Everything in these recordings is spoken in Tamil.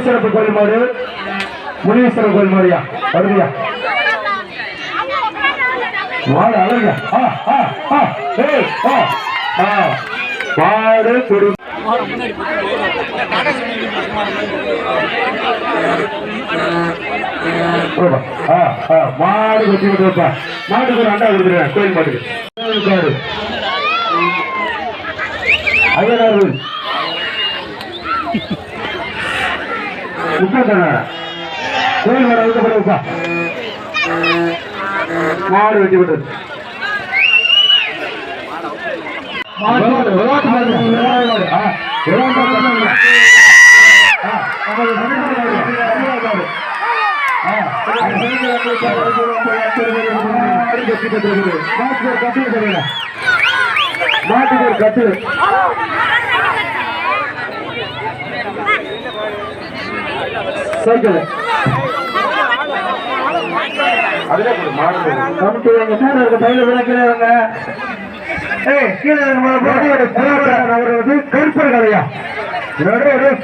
சிறப்பு கோயில் மாடு முனீஸ்வரர் கோயில் மாடியா வருதியா மாடு அழகா ஆ. ஆ. மாடு குடி. போடுப்பா. ஆ, மாட்டுக்கு ஒரு அண்டா கொடுத்துருவேன் கோயில் மாட்டுக்கு. காடு கோயில் மாடு அழுத்த போடுப்பா மாடு வெட்டி விட்டது விளையாட்டு விளையாட்டு அவரது கருப்பர் கலையா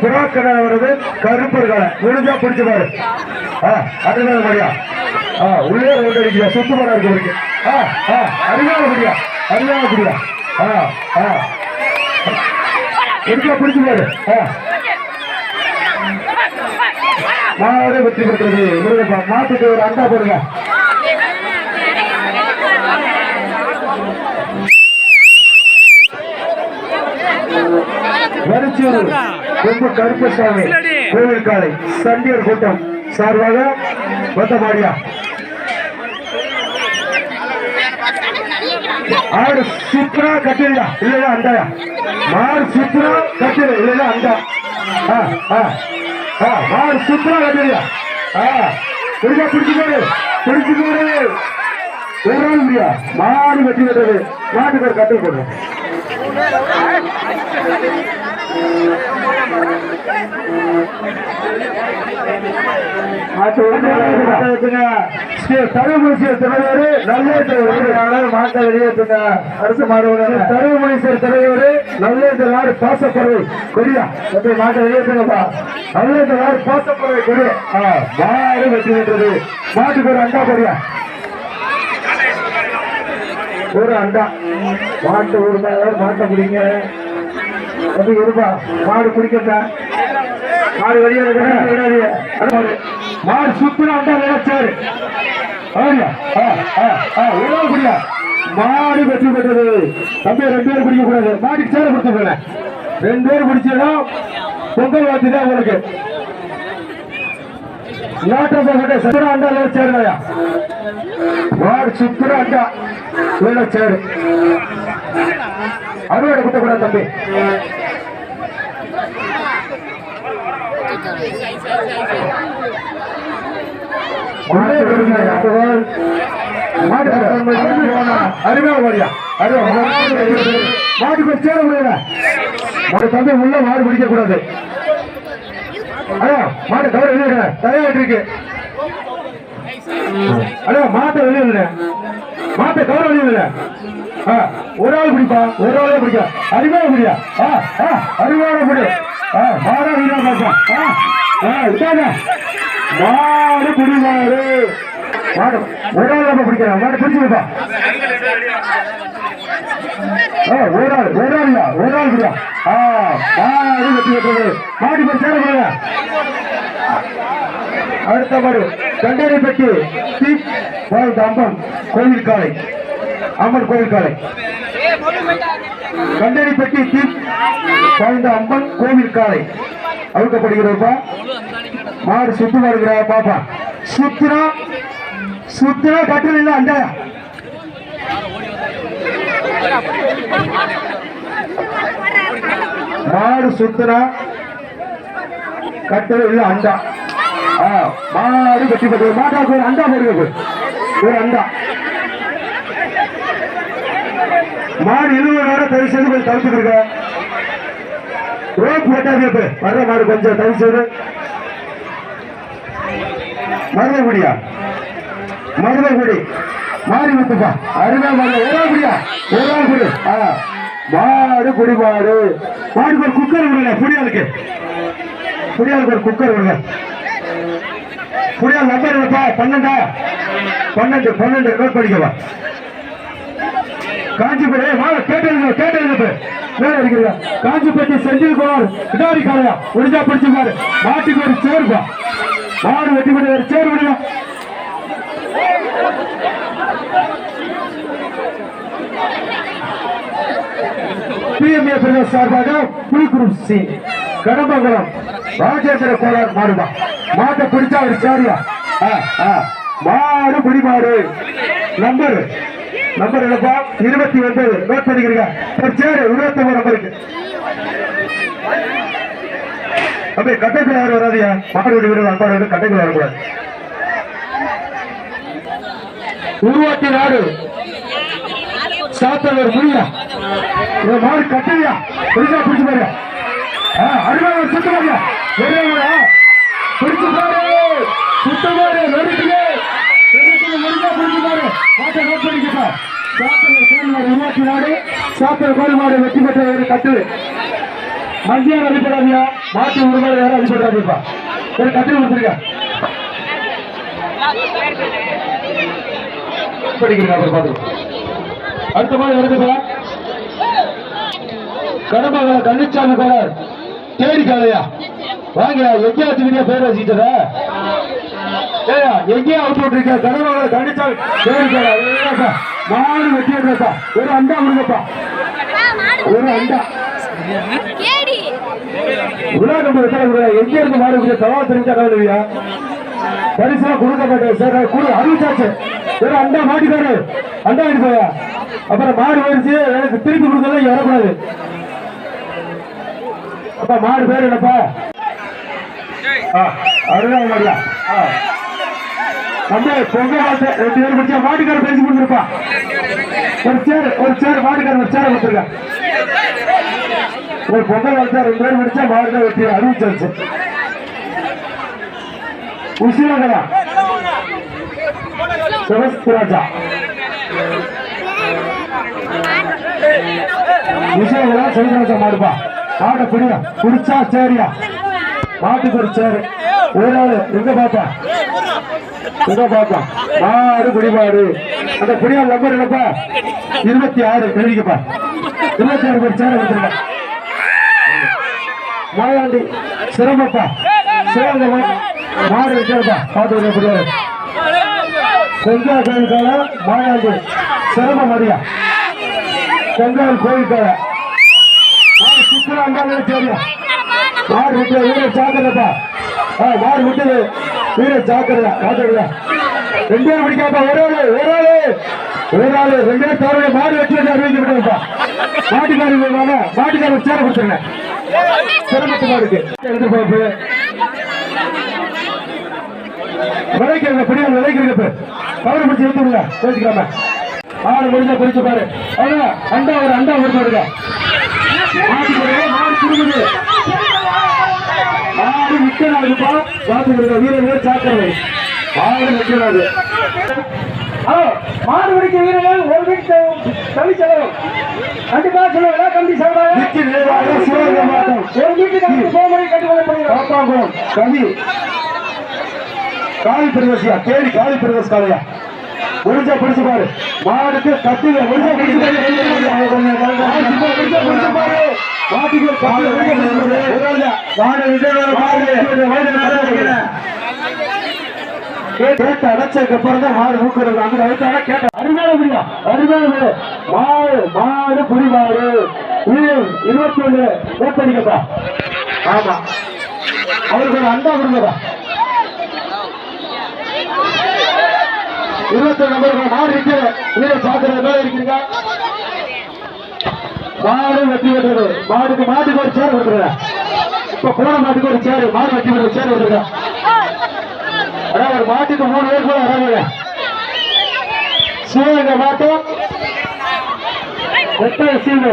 புறாக்கடை அவரது கருப்பர் கலை முடிஞ்சா பிடிச்சு பாரு. மரியா ஆ உள்ளே கொண்டு அடிக்கிற சுத்தமான இருக்கு இருக்கு அருமையான முடியா அருமையான முடியா ஆ ஆ. பிடிச்சு பாரு. ஆ. மாடு வெற்றி பெற்றது. முருகப்பா மாட்டுக்கு ஒரு அண்டா போடுங்க. வரிச்சூர் ரொம்ப கருப்பசாமி கோவில் காலை சண்டியர் கூட்டம் சார்பாக வந்தமாடியா ஆடு சுத்ரா கட்டிடா இல்லையா அண்டாயா? மாடு சுத்ரா கட்டிடு இல்லையா அண்டா? ஆ ஆ. மாடு சூப்பரா கட்டிடா ஆ பிடிச்சா பிடிச்சுக்கோடு பிடிச்சுக்கோடு ஒரு நாள் முடியா? மாடு வெட்டி கட்டுறது மாட்டுக்கு ஒரு கட்டில் போடுறேன். தருமபுரீஸ்வர் தலைவர் நல்ல மாட்டை வெளியேற்றுங்க அரசு மாடுவங்க தருமபுரீஸ்வர் தலைவர் நல்ல நாடு பாசப்பறவை கொடியா. எப்படி மாட்டை வெளியேற்றுங்கப்பா நல்ல நாடு பாசப்பறவை கொடியா. மாடு வெற்றி பெற்றது. மாட்டுக்கு ஒரு அண்டா கொடியா. ஒரு அண்டா. மாட்டு ஒரு மாட்டை பிடிங்க எப்படி இருப்பா. மாடு குடிக்கட்டா மாடு வெளியே கிடையாது மாடு சுத்தினா அண்டா நினைச்சாரு. குடியா? மாடு வெற்றி பெற்றது. தம்பி ரெண்டு பேரும் குடிக்க கூடாது மாட்டுக்கு சேர கொடுத்து ரெண்டு பேரும் பிடிச்சா பொங்கல் வாத்தி தான் உங்களுக்கு. நாட்டை அண்டா நினைச்சாருயா மாடு சுத்தின அண்டா சேரு அறுவடை குத்தக்கூடாது தம்பி. மாட்டுக்கு சேர முடியல மாடு தம்பி உள்ள மாடு பிடிக்க கூடாது மாடு கவர் வெளியே தயாரிட்டு இருக்கு. அண்ணா மாட்டை மாட்டை கவர் வெளியே ஒரு ஆள் பிடிப்பா? ஒரு ஆளே பிடிக்க? அருமையாக பிடியா? ஆ ஆ அருமையான வீரா பாப்பா மாடு பிடி மாடு ஒரு ஆள் தான் பிடிக்கிறேன் மாடு பிடிச்சிருப்பா ஆ ஒரு ஆள் ஒரு ஆள் இல்ல ஒரு ஆள் மாடு மாடு சேர அடுத்த மாடு கண்டனை பெட்டி தீப் பால் அம்பம் கோவில் காலை அம்மன் கோவில் காலை கண்டனை பெட்டி தீப் பாய்ந்த அம்மன் கோவில் காலை அழுக்கப்படுகிறப்பா மாடு சுத்தி வருகிறா பாப்பா. சுத்தினா சுத்தினா கட்டில் இல்லை அந்த மாடு சுத்தினா கட்டில் இல்லை அண்டா. மாடு கட்டி போட்டு மாட்டாக்கு ஒரு அண்டா போடுங்க ஒரு அண்டா. மாடு இருபது நேரம் தயவு செய்து கொஞ்சம் தவிர்த்துருக்க ரோப் போட்டாங்க இப்ப வர்ற மாடு கொஞ்சம் தயவு செய்து. மருதகுடியா மருதகுடி மாறி முத்துப்பா அருமை மாடு ஒரு ஆள் குடியா ஒரு ஆள் குடி ஆ. மாடு குடி மாடு. மாடுக்கு ஒரு குக்கர் விடுங்க. புடியாளுக்கு புடியாளுக்கு ஒரு குக்கர் விடுங்க. புரியா நம்பர் இல்லப்பா பன்னெண்டா? பன்னெண்டு பன்னெண்டு நோட் பண்ணிக்கவா? காஞ்சிபுரம் வாங்க கேட்டு கேட்டு மேல இருக்கிறீங்க காஞ்சிபேட்டை செந்தில் குமார் பிடாரி காலையா? முடிஞ்சா பிடிச்சிருக்காரு மாட்டுக்கு ஒரு சேர்ப்பா மாடு வெட்டி பண்ணி ஒரு சேர் விடுங்க. பிஎம்ஏ பிரதேச சார்பாக புலிகுருசி கடம்பகுளம் ராஜேந்திர கோளார் மாடுமா மாட்டை பிடிச்சா ஒரு சாரியா ஆ, ஆ. மாடு பிடி மாடு நம்பர். நம்பர் என்னப்பா? இருபத்தி ஒன்பது. நோட் பண்ணிக்கிறீங்க. ஒரு சேரு இருபத்தி ஒன்பது நம்பருக்கு அப்படியே கட்டைக்குள்ள யாரும் வராதியா மாடு விடு அன்பாடு கட்டத்தில் வரக்கூடாது. உருவாக்கி நாடு. சாத்தவர் முடியா இந்த மாடு கட்டியா? புரிஞ்சா பிடிச்சு பாரு அருமையா சுத்த பாரியா வெறுமையா பிடிச்சு பாரு சுத்த பாரு நெருக்குது பிடிச்சு பாரு மாட்டை நோட் கோல்மாடு உருவாக்கி நாடு. கோல்மாடு வெற்றி பெற்ற ஒரு கட்டு. மத்தியானம் அடிப்படாதியா மாட்டு உருமாடு யாரும் அடிப்படாதீப்பா ஒரு கட்டு அடுத்த மாதிரி வருதுப்பா கடம்பகல கன்னிச்சாமி கோளார் தேடி காலையா? வாங்க எங்கேயா வச்சுக்கிட்டே பேர் வச்சுக்கிட்டதா ஏயா எங்கேயா அவுட் விட்டுருக்க? கடம்பகல கன்னிச்சாமி தேடி காலா நாலு வெட்டி விடுறப்பா ஒரு அண்டா விடுங்கப்பா ஒரு அண்டா. வைக்கிற எங்க இருந்து மாடு விடுற தவா தெரிஞ்சா கவலையா பரிசா கொடுக்கப்பட்டது சார் கொடு அறிவிச்சாச்சு. ஒரு அண்டா மாட்டிக்காரு அண்டா எடுத்து போயா? அப்புறம் மாடு போயிடுச்சு எனக்கு திருப்பி கொடுக்கல இங்க வரக்கூடாது அப்பா மாடு பேர் என்னப்பா? அருணா மாடியா ஆ. நம்ம பொங்க மாட்டு ரெண்டு பேரும் முடிச்சா மாட்டுக்கார பேசி கொடுத்துருப்பா. ஒரு சேர் ஒரு சேர் மாட்டுக்கார ஒரு சேரை கொடுத்துருக்க ஒரு பொங்கல் வளர்த்தா ரெண்டு பேர் முடிச்சா மாடு வெட்டி அறிவிச்சாச்சு உசிலகரா சிவஸ்திராஜா உசிலகரா சிவஸ்திராஜா மாடுப்பா. மாட்டை பிடியா பிடிச்சா சரியா? மாட்டுக்கு ஒரு ஒரு நாள் எங்க பாப்பா? எங்க பாப்பா? மாடு குடிமாடு அந்த குடியால் நம்பர் என்னப்பா? இருபத்தி ஆறு. எழுதிக்கப்பா. இருபத்தி ஆறு ஒரு சேரை சிரமப்பா சிரமமா மாடு. வச்சிருப்பா. பாத்து முடியாது செங்கால் கோயில் கால மாயாண்டி. சிரமம் மரியா செங்கால் கோயில் சுற்றுலா தெரியும் மாடு விட்டு வீர ஜாக்கிரதா ஆ மாடு விட்டது வீர ஜாக்கிரதா ஜாக்கிரதா. ரெண்டு பேரும் பிடிக்காப்பா ஒரு ஆளு ஒரு ஆளு. ஒரு ஆளு. ரெண்டு பேரும் தவறு மாடு வெட்டி வச்சு அறிவிக்க விட்டுருப்பா மாட்டுக்காரி வேணா மாட்டுக்காரி சேர கொடுத்துருங்க. சிரமத்து மாடுக்கு. எடுத்து போப்பு விளைக்கிறங்க பிடியா விளைக்கிறங்க கவரை பிடிச்சி எடுத்துருங்க பேசிக்காம. ஆறு முடிஞ்சா பிடிச்சு பாரு. அண்டா ஒரு அண்டா ஒரு பாருங்க மாடு போடுங்க, மாடு திரும்புது ஆடு வீரர்கள் மாடு பிடிக்க வீரர்கள் ஒரு வீட்டு செலவு கண்டிப்பா. சொல்லுவாங்க கம்பி செலவாக ஒரு வீட்டுக்கு போமணி கட்டுக்கொள்ளப்படுகிறது கவி காளி பிரதேசியா தேடி காளி பிரதேச காளையா முடிஞ்சா பிடிச்சு பாரு மாடுக்கு கத்தில முடிஞ்சா பிடிச்சு பாரு கேட்ட அடைச்சதுக்கு அப்புறம் தான் மாடு அந்த வயசான கேட்ட அருமையான முடியா அருமையான வீடு மாடு மாடு புரி மாடு வீரர் இருபத்தி ஒண்ணு ஓப்படிக்கப்பா ஆமா. அவருக்கு ஒரு அண்டா கொடுங்கப்பா இருபத்தி ஒண்ணு நம்பர் மாடு இருக்கு வீர சாக்குறது மேல இருக்கிறீங்க. மாடு வெட்டி விடுறது மாடுக்கு மாட்டுக்கு ஒரு சேர் கொடுத்துருங்க இப்ப போன மாட்டுக்கு ஒரு சேர் மாடு வெட்டி விடுற சேர் கொடுத்துருங்க அதான் ஒரு மாட்டுக்கு மூணு பேர் கூட வராங்க. சீரங்க மாட்டம் எத்தனை சீமை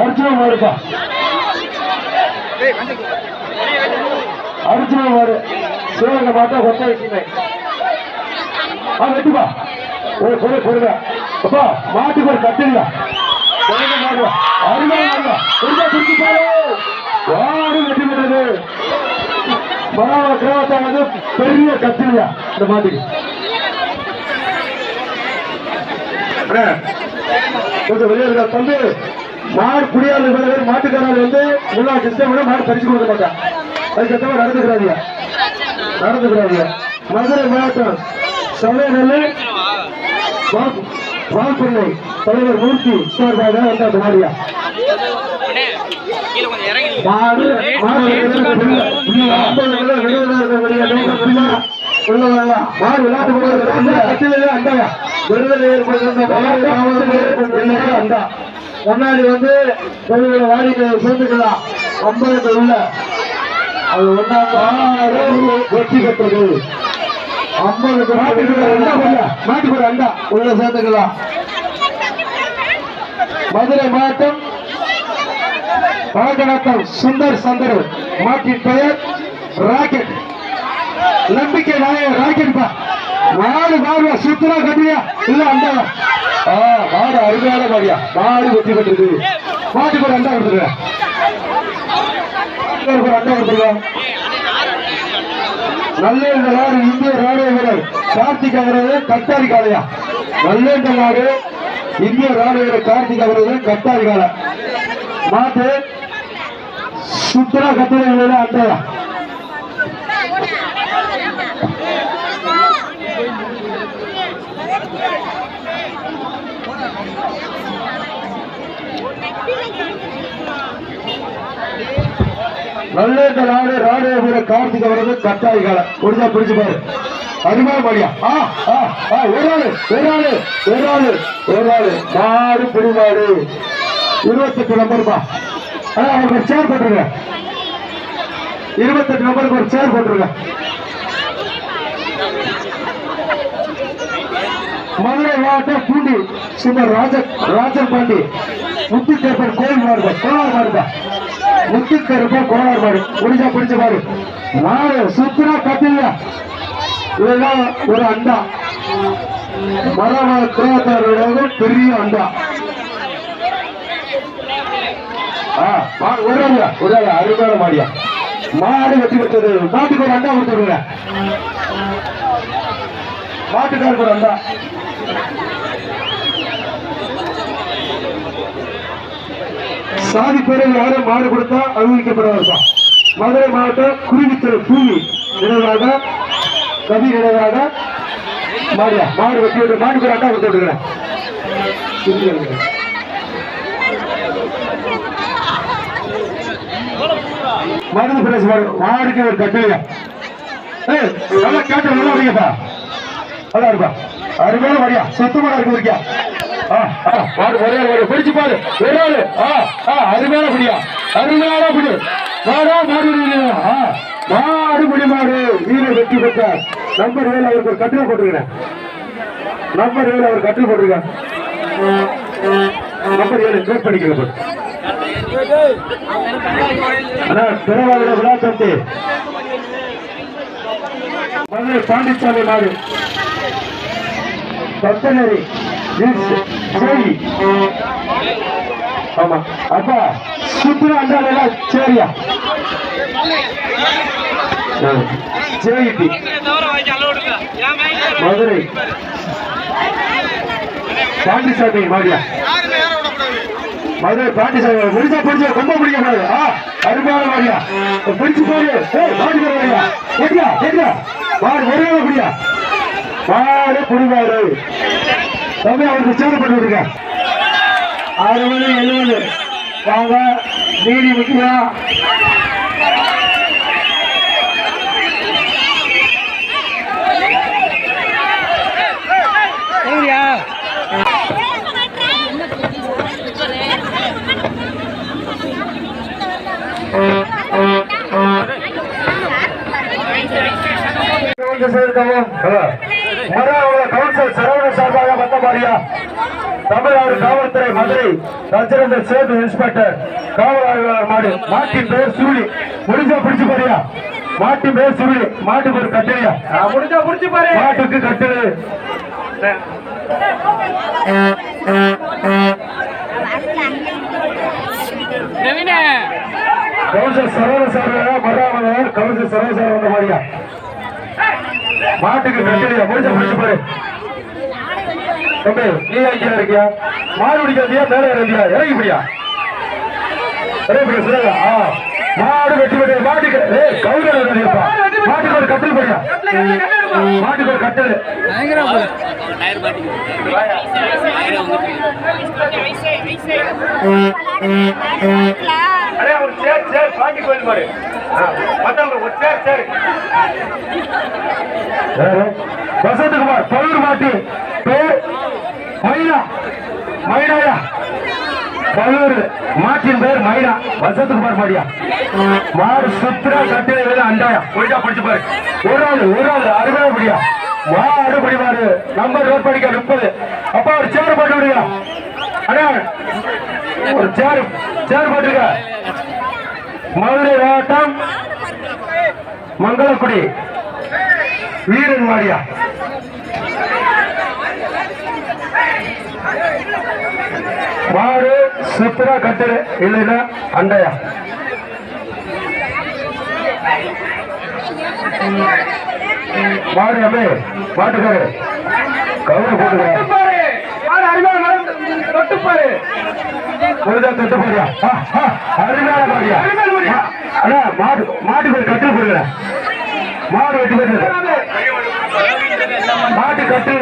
அர்ஜுன மாடுப்பா. அர்ஜுன மாடு சீரங்க மாட்டம் ஒத்தனை சீமை ஆ வெட்டுப்பா. ஒரு பொருள் பொருள் அப்பா மாட்டுக்கு ஒரு கட்டில அருமையா மாடுவா ஒருக்கா பிடிச்சு வந்து பெரிய கத்திரியா. இந்த மாதிரி. கொஞ்சம் வெளியே இருக்க தம்பி மாடு குடியாளர் மாட்டுக்காரர் வந்து முன்னா சிஸ்டம் விட மாடு பறிச்சு கொடுக்க மாட்டான் அதுக்கேற்ற நடந்துக்கிறாதியா நடந்துக்கிறாதியா மதுரை மாவட்டம் சமையல் வாழ்பண்ணை தலைவர் மூர்த்தி சார்பாக வந்த அண்டா முன்னாடி வந்து தொழில வாடிக்கை சேர்ந்துக்கலாம் ஐம்பது உள்ள அது ஒன்றாவது வெற்றி பெற்றது. ஐம்பது மாட்டுக்கு ஒரு அண்டா உள்ள சேர்த்துக்கலாம் மதுரை மாவட்டம் பாகநாத்தம் சுந்தர் சந்தர். மாட்டின் பெயர் ராக்கெட். நம்பிக்கை நாயகன் ராக்கெட் பா. மாடு மாடு சுத்தரா கட்டியா இல்ல அண்டா ஆ மாடு அருமையான மாடியா. மாடு வெற்றி பெற்றது. மாட்டுக்கு ஒரு அண்டா கொடுத்துருங்க ஒரு அண்டா கொடுத்துருங்க நல்ல நாடு இந்திய ராணுவ வீரர் கார்த்திக் அவரது கட்டாரி காலையா நல்ல நாடு இந்திய ராணுவ வீரர் கார்த்திக் அவரது கட்டாரி காலை மாட்டு சுத்தரா கட்டாரி காலையில அண்டையா? நல்ல இந்த நாடு ராணுவ கார்த்திக் அவரது கட்டாய காலம். கொடுத்தா பிடிச்சு பாரு. அருமையான மாடியா ஆ ஆ ஆ ஒரு ஆளு ஒரு ஆளு ஒரு ஆளு ஒரு ஆளு. மாடு புடி இருபத்தெட்டு நம்பர் ஆ அவருக்கு ஒரு சேர் போட்டுருங்க. இருபத்தெட்டு நம்பருக்கு ஒரு சேர் போட்டுருங்க. மதுரை மாவட்டம் பூண்டி. சுந்தர் ராஜ ராஜன் பாண்டி. முத்துக்கருப்பன் கோயில் மாறுதா கோளார் மாறுதா முத்துக்கருப்பன் கோளார் மாடு. முடிஞ்சா பிடிச்ச மாடு. மாடு சுத்தரா கத்தில இதெல்லாம் ஒரு அண்டா. மரவ குரோத்தாரோட பெரிய அண்டா. ஆ, ஒரு ஒரு அருமையான மாடியா? மாடு வெட்டி விட்டது மாட்டுக்கு ஒரு அண்டா கொடுத்துருங்க மாட்டுக்காருக்கு ஒரு அண்டா. சாதி பேரில் யாரும் மாடு கொடுத்தா அனுபவிக்கப்படாதா மதுரை மாவட்டம் குருவித்தல் பூமி நினைவாக கவி நினைவாக மாடியா மாடு வெட்டி விட்டு மாடு ஒரு அண்டா கொடுத்து விட்டுக்கிறேன். மருந்து பிரதேச மாடுக்கு ஒரு கட்டுங்க நல்லா கேட்டு நல்லா இருக்கீங்கப்பா நல்லா இருப்பா. அருமையான மாடியா சுத்தமான இருக்கு இருக்கியா ஒரே ஒரு பிடிச்சு பாரு. ஒரு ஆளு அருமையான புடியா. அருமையான புடி. மாடா மாடு. மாடு புடி மாடு. வீரர் வெற்றி பெற்றார் நம்பர் ஏழு அவருக்கு ஒரு கட்டில போட்டிருக்கிறேன். நம்பர் ஏழு அவர் கட்டில் போட்டிருக்கேன் நம்பர் ஏழு நோட் பண்ணிக்கிறேன் போட்டு அண்ணா பிறவாத விழா தம்பி மதுரை பாண்டிச்சாமி மாடு. பத்தனரி சரி ஆமா அப்பா சுத்துற அண்டால சரியா ஜெயிட்டி மதுரை பாண்டிசாமி மாடியா மதுரை பாண்டிசாமி முடிச்சா பிடிச்சா ரொம்ப பிடிக்க கூடாது ஆ அருமையான மாடியா பிடிச்சு போடு ஏய் மாடியா கேட்கா கேட்கா மாடு ஒரே முடியா மாடு புடிமாடு தம்பி அவருக்கு சேர பண்ணி விடுங்க அறுபது எழுபது. வாங்க நீதி முக்கியம் கவுன்சில் சரவண சார்பாக வந்த மாறியா தமிழ்நாடு காவல்துறை மதுரை ரஜினந்த சேது இன்ஸ்பெக்டர் காவல் ஆய்வாளர் மாடு மாட்டின் பெயர் சுருளி. முடிஞ்சா பிடிச்சு பாரியா மாட்டின் பெயர் சுருளி. மாட்டுக்கு ஒரு கட்டளையா முடிஞ்சா முடிச்சு பாரு. மாட்டுக்கு கட்டளை கவுன்சில் சரவண சார்பாக மாடு சர்வசாரம் வந்த மாடியா மாட்டுக்கு கட்டிலையா முடிச்ச முடிச்சு பாரு தம்பி நீ ஐயா இருக்கியா? மாடு பிடிக்காதியா மேல இறங்கியா இறங்கிப்பிடியா இறங்கிப்பிடியா சொல்லுங்க ஆ. மாடு வெட்டி வெட்டி மாட்டுக்கு ஏ கவுரல் இருந்தியப்பா மாட்டுக்கு ஒரு கட்டில் போடியா? மாட்டுக்கு ஒரு கட்டில். அடே ஒரு சேர் சேர் பாட்டி கோயில் பாரு மத்தவங்க ஒரு சேர் சேர் வசந்தகுமார் பழுவூர் மாட்டி பேர் மைனா மைனாயா பழுவூர் மாட்டின் பேர் மைனா வசந்தகுமார் மாடியா? மாறு சுத்ரா கட்டில அண்டாயா? போயிட்டா பிடிச்சு பாரு. ஒரு ஆள் ஒரு ஆள் அறுபது முடியா வா படி மாறு நம்பர் நோட் பண்ணிக்க முப்பது. அப்பா ஒரு சேர் போட்டு விடுங்க. அண்ணா ஒரு சேர் சேர் போட்டுருக்க மதுரை மாவட்டம் மங்களக்குடி. வீரன் வாடியா. மாடு சுத்தரா கட்டுரு இல்லைன்னா அண்டையா மாடு அம்மே மாட்டுக்காரு. கவுர போட்டுக்க. தொட்டுப்பாரு. முழுதா தொட்டு போறியா அருமையான மாடியா அண்ணா மாடு மாட்டுக்கு ஒரு கட்டு போடுங்க மாடு வெட்டி போட்டு மாட்டு கட்டு